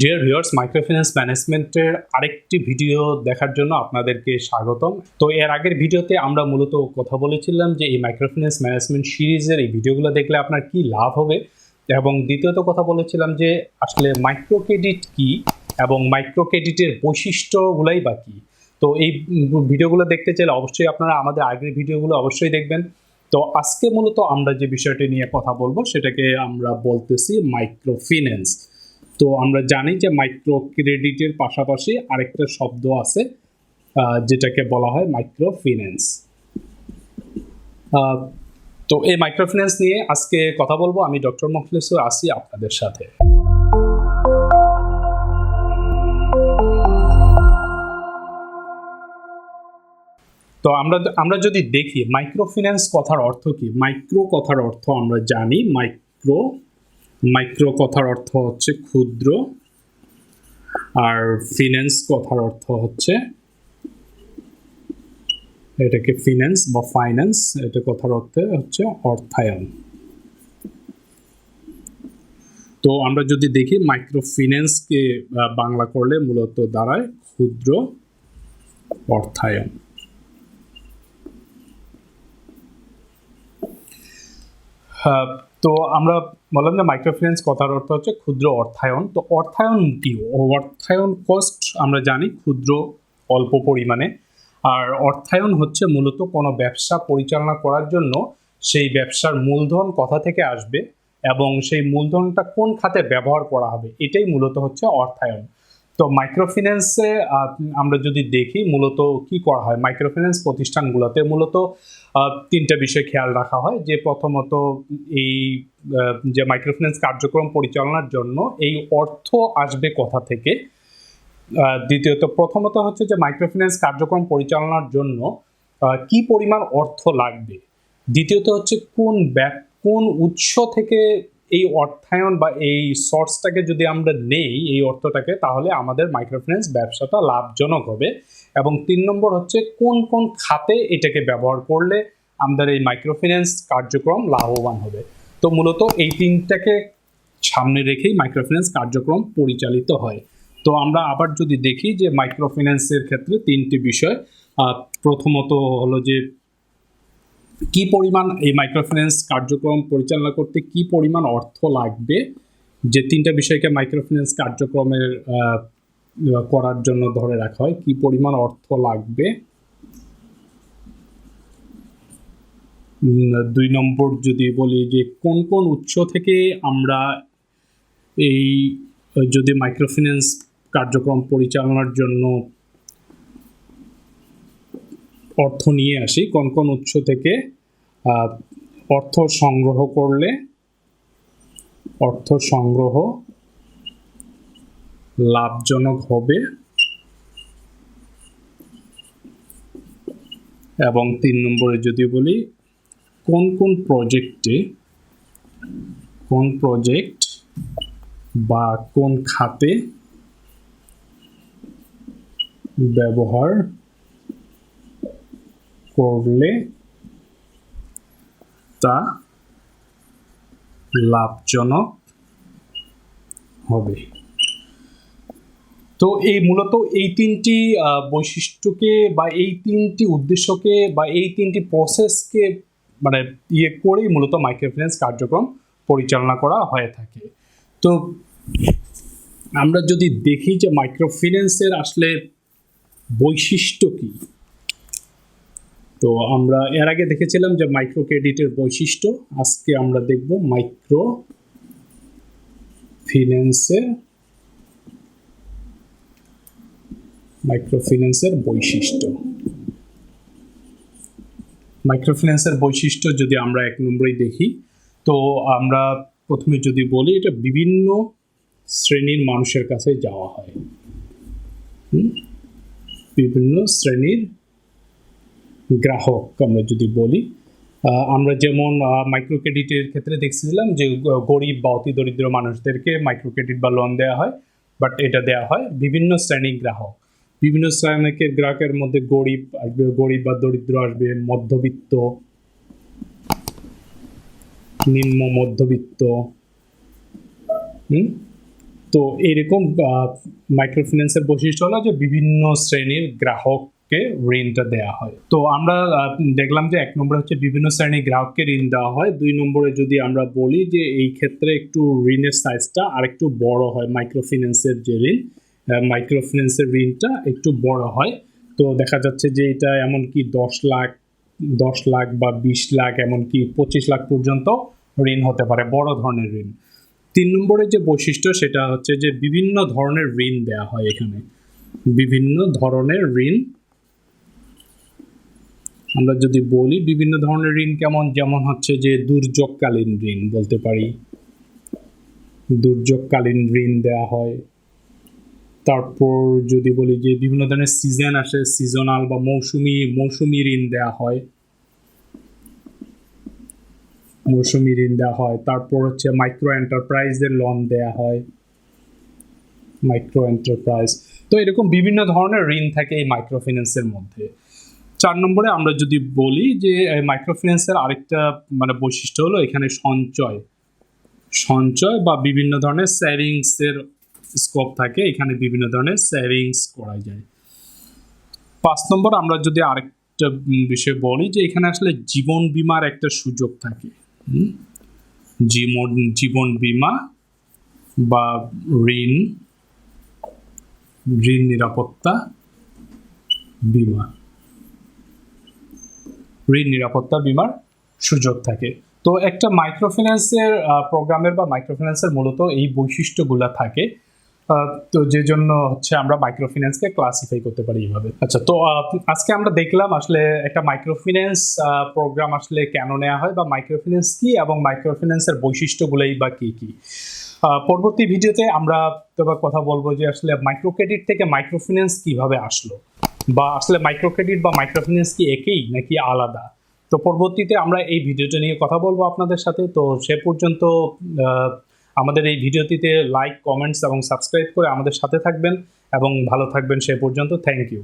Dear viewers microfinance ম্যানেজমেন্টের আরেকটি video দেখার জন্য আপনাদেরকে স্বাগতম। তো এর আগের ভিডিওতে আমরা মূলত কথা বলেছিলাম যে এই মাইক্রোফিন্যান্স ম্যানেজমেন্ট সিরিজের এই ভিডিওগুলো দেখলে আপনার কি লাভ হবে এবং দ্বিতীয়ত কথা বলেছিলাম যে আসলে মাইক্রো ক্রেডিট কী এবং মাইক্রো ক্রেডিটের বৈশিষ্ট্যগুলাই বা কী। তো এই ভিডিওগুলো দেখতে চাইলে অবশ্যই আপনারা আমাদের আগের ভিডিওগুলো অবশ্যই দেখবেন। তো আজকে মূলত আমরা যে বিষয়টি নিয়ে কথা বলব সেটাকে আমরা বলতেছি মাইক্রো ফিন্যান্স তো আমরা জানি যে মাইক্রো ক্রেডিটের পাশাপাশি আরেকটা শব্দ আছে যেটাকে বলা হয় মাইক্রো ফিন্যান্স তো এই মাইক্রো ফিন্যান্স নিয়ে আজকে কথা বলব। আমি ডক্টর মখলেসুর আসি আপনাদের সাথে। তো আমরা আমরা যদি দেখি মাইক্রো ফিন্যান্স কথার অর্থ কি? মাইক্রো কথার অর্থ আমরা জানি মাইক্রো মাইক্রো কথার অর্থ হচ্ছে ক্ষুদ্র আর ফিন্যান্স কথার অর্থ হচ্ছে এটাকে ফিন্যান্স বা ফাইন্যান্স এটা কথার অর্থে হচ্ছে অর্থায়ন। তো আমরা যদি দেখি মাইক্রো ফিন্যান্সকে বাংলা করলে মূলত দাঁড়ায় ক্ষুদ্র অর্থায়ন। হ্যাঁ, তো আমরা বললাম যে মাইক্রোফিন্যান্স কথার অর্থ হচ্ছে ক্ষুদ্র অর্থায়ন। তো অর্থায়ন কি? অর্থায়ন কস্ট আমরা জানি ক্ষুদ্র অল্প পরিমাণে। আর অর্থায়ন হচ্ছে মূলত কোনো ব্যবসা পরিচালনা করার জন্য সেই ব্যবসার মূলধন কথা থেকে আসবে এবং সেই মূলধনটা কোন খাতে ব্যবহার করা হবে, এটাই মূলত হচ্ছে অর্থায়ন। তো মাইক্রোফিন্যান্সে আমরা যদি দেখি মূলত কি করা হয়, মাইক্রোফিন্যান্স প্রতিষ্ঠানগুলোতে মূলত তিনটা বিষয় খেয়াল রাখা হয়। যে প্রথমত এই যে মাইক্রোফিন্যান্স কার্যক্রম পরিচালনার জন্য এই অর্থ আসবে কোথা থেকে? দ্বিতীয়ত প্রথমত হচ্ছে যে মাইক্রোফিন্যান্স কার্যক্রম পরিচালনার জন্য কি পরিমাণ অর্থ লাগবে? দ্বিতীয়ত হচ্ছে কোন কোন উৎস থেকে এই অর্থায়ন বা এই সোর্সটাকে যদি আমরা নেই, এই অর্থটাকে, তাহলে আমাদের মাইক্রোফিন্যান্স ব্যবসাটা লাভজনক হবে। এবং তিন নম্বর হচ্ছে, কোন কোন খাতে এটাকে ব্যবহার করলে আমাদের এই মাইক্রোফিন্যান্স কার্যক্রম লাভবান হবে? তো মূলত এই তিনটাকে সামনে রেখেই মাইক্রোফিন্যান্স কার্যক্রম পরিচালিত হয়। তো আমরা আবার যদি দেখি যে মাইক্রোফিন্যান্সের ক্ষেত্রে তিনটি বিষয় প্রথমত হলো যে কি পরিমাণ এই মাইক্রোফিন্যান্স কার্যক্রম পরিচালনা করতে কি পরিমাণ অর্থ লাগবে? যে তিনটা বিষয়কে মাইক্রোফিন্যান্স কার্যক্রমের করার জন্য ধরে রাখা হয়, কি পরিমাণ অর্থ লাগবে? দুই নম্বর যদি বলি যে কোন কোন উৎস থেকে আমরা এই, যদি মাইক্রোফিন্যান্স কার্যক্রম পরিচালনার জন্য অর্থ নিয়ে আসি। কোন কোন উৎস থেকে অর্থ সংগ্রহ করলে, অর্থ সংগ্রহ লাভজনক হবে এবং তিন নম্বরে যদি বলি, কোন কোন প্রজেক্টে কোন প্রজেক্ট বা কোন খাতে ব্যবহার করলে তা লাভজনক হবে। তো এই মূলত এই তিনটি বৈশিষ্ট্যকে বা এই তিনটি উদ্দেশ্যকে বা এই তিনটি প্রসেসকে মানে ইয়ে করেই মূলত মাইক্রোফিন্যান্স কার্যক্রম পরিচালনা করা হয়ে থাকে। তো আমরা যদি দেখি যে মাইক্রোফিন্যান্সের আসলে বৈশিষ্ট্য কী তো আমরা এর আগে দেখেছিলাম যে মাইক্রো ক্রেডিটের বৈশিষ্ট্য। আজকে আমরা দেখব মাইক্রো ফিন্যান্সের মাইক্রো ফিন্যান্সের বৈশিষ্ট্য। মাইক্রো ফিন্যান্সের বৈশিষ্ট্য যদি আমরা এক নম্বরেই দেখি, তো আমরা প্রথমে যদি বলি, এটা বিভিন্ন শ্রেণির মানুষের কাছে যাওয়া হয়? বিভিন্ন শ্রেণির গ্রাহক, আমরা যদি বলি। আমরা যেমন মাইক্রো ক্রেডিটের ক্ষেত্রে দেখছিলাম যে গরিব বা অতি দরিদ্র মানুষদেরকে মাইক্রো ক্রেডিট বা লোন দেওয়া হয় বাট এটা দেওয়া হয় বিভিন্ন শ্রেণির গ্রাহক। বিভিন্ন শ্রেণির গ্রাহকের মধ্যে গরিব আসবে, গরিব বা দরিদ্র আসবে, মধ্যবিত্ত, নিম্ন মধ্যবিত্ত তো এরকম মাইক্রোফিন্যান্সের বৈশিষ্ট্য হলো যে, বিভিন্ন শ্রেণির গ্রাহককে ঋণটা দেওয়া হয়। তো আমরা দেখলাম যে এক নম্বরে হচ্ছে বিভিন্ন শ্রেণির গ্রাহককে ঋণ দেওয়া হয়। দুই নম্বরে যদি আমরা বলি যে এই ক্ষেত্রে একটু ঋণের সাইজটা আর একটু বড় হয় মাইক্রোফিন্যান্সের যে ঋণ মাইক্রোফিন্যান্সের ঋণটা একটু বড় হয়। তো দেখা যাচ্ছে যে এটা এমনকি দশ লাখ দশ লাখ বা বিশ লাখ, এমনকি পঁচিশ লাখ পর্যন্ত ঋণ হতে পারে, বড় ধরনের ঋণ। তিন নম্বরের যে বৈশিষ্ট্য, সেটা হচ্ছে যে বিভিন্ন ধরনের ঋণ দেয়া হয় এখানে। বিভিন্ন ধরনের ঋণ আমরা যদি বলি বিভিন্ন ধরনের ঋণ কেমন? যেমন হচ্ছে যে দুর্যোগকালীন ঋণ বলতে পারি। দুর্যোগকালীন ঋণ দেয়া হয়। তারপর যদি বলি যে বিভিন্ন ধরনের সিজন আসে সিজনাল বা মৌসুমি মৌসুমি ঋণ দেয়া হয়। মৌসুমি ঋণ দেওয়া হয়। তারপর হচ্ছে মাইক্রো এন্টারপ্রাইজের লোন দেওয়া হয়। মাইক্রো এন্টারপ্রাইজ তো এরকম বিভিন্ন ধরনের ঋণ থাকে এই মাইক্রো ফিন্যান্সের মধ্যে। চার নম্বরে আমরা যদি বলি যে মাইক্রো ফিন্যান্সের আরেকটা মানে বৈশিষ্ট্য হলো এখানে সঞ্চয়। সঞ্চয় বা বিভিন্ন ধরনের সেভিংসের স্কোপ থাকে, এখানে বিভিন্ন ধরনের সেভিংস করা যায়। পাঁচ নম্বর আমরা যদি আরেকটা বিষয় বলি যে, এখানে আসলে জীবন বীমার একটা সুযোগ থাকে। জীবন জীবন বীমা বা ঋণ ঋণ নিরাপত্তা বীমা। ঋণ নিরাপত্তা বীমার সুযোগ থাকে। তো একটা মাইক্রোফিন্যান্সের প্রোগ্রামের বা মাইক্রোফিন্যান্সের মূলত এই বৈশিষ্ট্যগুলো থাকে। তো যে জন্য হচ্ছে আমরা মাইক্রোফিন্যান্সকে ক্লাসিফাই করতে পারি এইভাবে। আচ্ছা তো আজকে আমরা দেখলাম আসলে একটা মাইক্রোফিন্যান্স প্রোগ্রাম আসলে কেন নেওয়া হয় বা মাইক্রোফিন্যান্স কি এবং মাইক্রোফিন্যান্সের বৈশিষ্ট্যগুলোই বা কি কি। পরবর্তী ভিডিওতে আমরা কথা বলব যে আসলে মাইক্রো ক্রেডিট থেকে মাইক্রোফিন্যান্স কীভাবে আসলো। বা আসলে মাইক্রো ক্রেডিট বা মাইক্রোফিন্যান্স কি একই নাকি আলাদা? তো পরবর্তীতে আমরা এই ভিডিওটা নিয়ে কথা বলব আপনাদের সাথে। তো সে পর্যন্ত আমাদের এই ভিডিওটিতে লাইক কমেন্টস এবং সাবস্ক্রাইব করে আমাদের সাথে থাকবেন এবং ভালো থাকবেন সে পর্যন্ত। Thank you